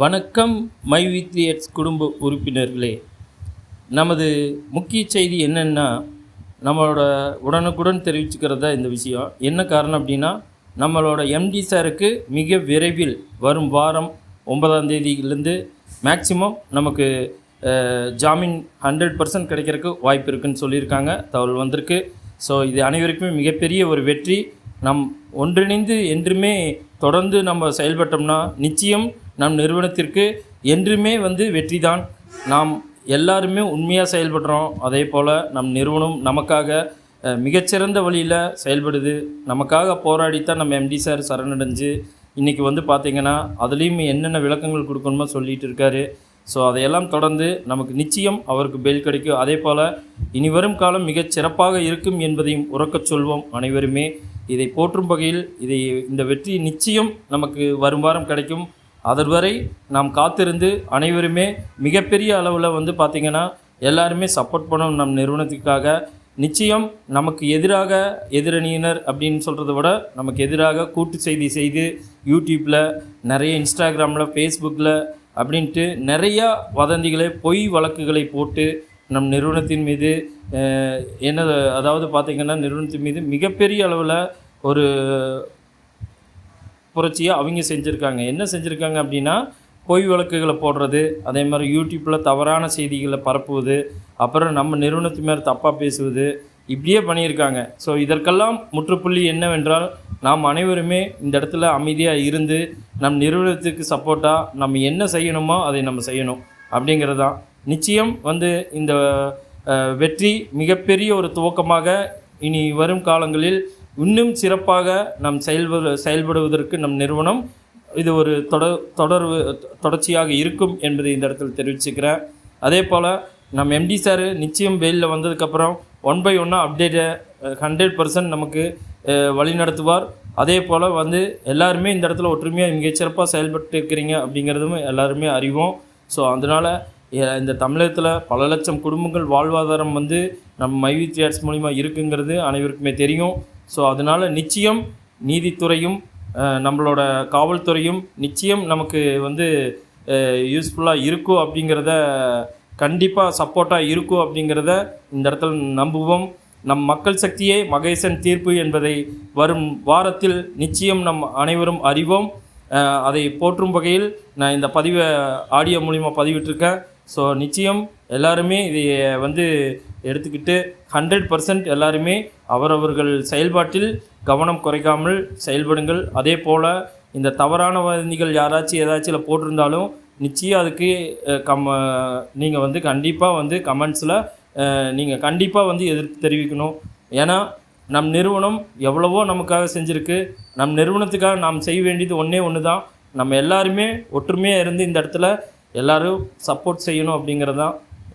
வணக்கம் மை வித்லியட்ஸ் குடும்ப உறுப்பினர்களே. நமது முக்கிய செய்தி என்னென்னா நம்மளோட உடனுக்குடன் தெரிவிச்சுக்கிறது தான் இந்த விஷயம். என்ன காரணம் அப்படின்னா நம்மளோட எம்டி சாருக்கு மிக விரைவில் வரும் வாரம் ஒன்பதாம் தேதியிலேருந்து மேக்சிமம் நமக்கு ஜாமீன் ஹண்ட்ரட் பர்சன்ட் கிடைக்கிறதுக்கு வாய்ப்பு இருக்குன்னு சொல்லியிருக்காங்க. தகவல் வந்திருக்கு. ஸோ இது அனைவருக்குமே மிகப்பெரிய ஒரு வெற்றி. நம் ஒன்றிணைந்து என்றுமே தொடர்ந்து நம்ம செயல்பட்டோம்னா நிச்சயம் நம் நிறுவனத்திற்கு என்றுமே வந்து வெற்றி தான் நாம் எல்லாருமே உண்மையாக செயல்படுறோம். அதே போல் நம் நிறுவனம் நமக்காக மிகச்சிறந்த வழியில் செயல்படுது. நமக்காக போராடித்தான் நம்ம எம்டி சார் சரணடைஞ்சு இன்றைக்கி வந்து பார்த்திங்கன்னா அதுலேயும் என்னென்ன விளக்கங்கள் கொடுக்கணுமோ சொல்லிகிட்டு இருக்காரு. ஸோ அதையெல்லாம் தொடர்ந்து நமக்கு நிச்சயம் அவருக்கு பெயில் கிடைக்கும். அதே போல் இனி வரும் காலம் மிகச் சிறப்பாக இருக்கும் என்பதையும் உறக்கச் சொல்வோம் அனைவருமே. இதை போற்றும் வகையில் இதை இந்த வெற்றி நிச்சயம் நமக்கு வரும் வாரம் கிடைக்கும். அதுவரை நாம் காத்திருந்து அனைவருமே மிகப்பெரிய அளவில் வந்து பார்த்திங்கன்னா எல்லாருமே சப்போர்ட் பண்ணணும் நம் நிறுவனத்துக்காக. நிச்சயம் நமக்கு எதிராக எதிரணியினர் அப்படின்னு சொல்கிறத விட நமக்கு எதிராக கூட்டு செய்தி செய்து யூடியூப்பில் நிறைய இன்ஸ்டாகிராமில் ஃபேஸ்புக்கில் அப்படின்ட்டு நிறையா வதந்திகளை பொய் வழக்குகளை போட்டு நம் நிறுவனத்தின் மீது என்ன அதாவது பார்த்திங்கன்னா நிறுவனத்தின் மீது மிகப்பெரிய அளவில் ஒரு புரட்சியை அவங்க செஞ்சுருக்காங்க. என்ன செஞ்சுருக்காங்க அப்படின்னா பொய் வழக்குகளை போடுறது அதே மாதிரி யூடியூப்பில் தவறான செய்திகளை பரப்புவது அப்புறம் நம்ம நிறுவனத்து மேலே தப்பாக பேசுவது இப்படியே பண்ணியிருக்காங்க. ஸோ இதற்கெல்லாம் முற்றுப்புள்ளி என்னவென்றால் நாம் அனைவருமே இந்த இடத்துல அமைதியாக இருந்து நம் நிறுவனத்துக்கு சப்போர்ட்டாக நம்ம என்ன செய்யணுமோ அதை நம்ம செய்யணும் அப்படிங்கிறது. தான் நிச்சயம் வந்து இந்த வெற்றி மிகப்பெரிய ஒரு துவக்கமாக இனி வரும் காலங்களில் இன்னும் சிறப்பாக நாம் செயல்படு செயல்படுவதற்கு நம் நிறுவனம் இது ஒரு தொடர் தொடர்வு தொடர்ச்சியாக இருக்கும் என்பதை இந்த இடத்துல தெரிவிச்சுக்கிறேன். அதே போல் நம்ம எம்டி சார் நிச்சயம் வெயிலில் வந்ததுக்கப்புறம் ஒன் பை ஒன்னாக அப்டேட்டை ஹண்ட்ரட் பர்சன்ட் நமக்கு வழி நடத்துவார் அதே போல் வந்து எல்லாருமே இந்த இடத்துல ஒற்றுமையாக மிகச்சிறப்பாக செயல்பட்டு இருக்கிறீங்க அப்படிங்கிறதும் எல்லாருமே அறிவோம். ஸோ அதனால் இந்த தமிழகத்தில் பல லட்சம் குடும்பங்கள் வாழ்வாதாரம் வந்து நம்ம மைவி தியேட்டர்ஸ் மூலிமா இருக்குங்கிறது அனைவருக்குமே தெரியும். ஸோ அதனால் நிச்சயம் நீதித்துறையும் நம்மளோட காவல்துறையும் நிச்சயம் நமக்கு வந்து யூஸ்ஃபுல்லாக இருக்கும் அப்படிங்கிறத கண்டிப்பாக சப்போர்ட்டாக இருக்கும் அப்படிங்கிறத இந்த இடத்துல நம்புவோம். நம் மக்கள் சக்தியே மகேசன் தீர்ப்பு என்பதை வரும் வாரத்தில் நிச்சயம் நம் அனைவரும் அறிவோம். அதை போற்றும் வகையில் நான் இந்த பதிவை ஆடியோ மூலிமா பதிவிட்டிருக்கேன். ஸோ நிச்சயம் எல்லாருமே இதை வந்து எடுத்துக்கிட்டு ஹண்ட்ரட் பர்சன்ட் எல்லாருமே அவரவர்கள் செயல்பாட்டில் கவனம் குறைக்காமல் செயல்படுங்கள். அதே போல் இந்த தவறான வதந்திகள் யாராச்சும் ஏதாச்சும் போட்டிருந்தாலும் நிச்சயம் அதுக்கு கம்ம நீங்கள் வந்து கண்டிப்பாக வந்து கமெண்ட்ஸில் நீங்கள் கண்டிப்பாக வந்து எதிர்ப்பு தெரிவிக்கணும். ஏன்னா நம் நிறுவனம் எவ்வளவோ நமக்காக செஞ்சுருக்கு. நம் நிறுவனத்துக்காக நாம் செய்ய வேண்டியது ஒன்றே ஒன்று தான் நம்ம எல்லாருமே ஒற்றுமையாக இருந்து இந்த இடத்துல எல்லோரும் சப்போர்ட் செய்யணும் அப்படிங்கிறது தான்